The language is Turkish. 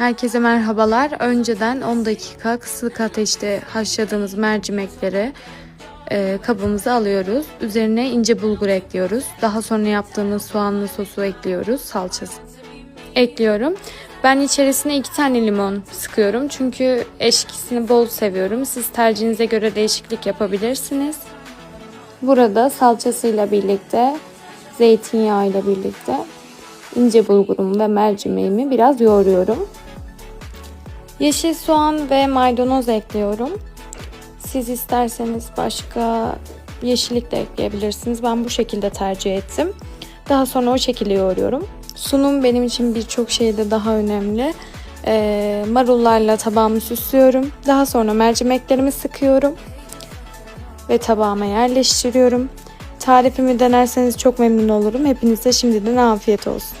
Herkese merhabalar. Önceden 10 dakika kısık ateşte haşladığımız mercimekleri e, kabımıza alıyoruz. Üzerine ince bulgur ekliyoruz. Daha sonra yaptığımız soğanlı sosu ekliyoruz. Salçası ekliyorum. Ben içerisine iki tane limon sıkıyorum. Çünkü eşkisini bol seviyorum. Siz tercihinize göre değişiklik yapabilirsiniz. Burada salçasıyla birlikte, zeytinyağıyla birlikte ince bulgurumu ve mercimeğimi biraz yoğuruyorum. Yeşil soğan ve maydanoz ekliyorum. Siz isterseniz başka yeşillik de ekleyebilirsiniz. Ben bu şekilde tercih ettim. Daha sonra o şekilde yoğuruyorum. Sunum benim için birçok şeyde daha önemli. Ee, marullarla tabağımı süslüyorum. Daha sonra mercimeklerimi sıkıyorum ve tabağıma yerleştiriyorum. Tarifimi denerseniz çok memnun olurum. Hepinize şimdiden afiyet olsun.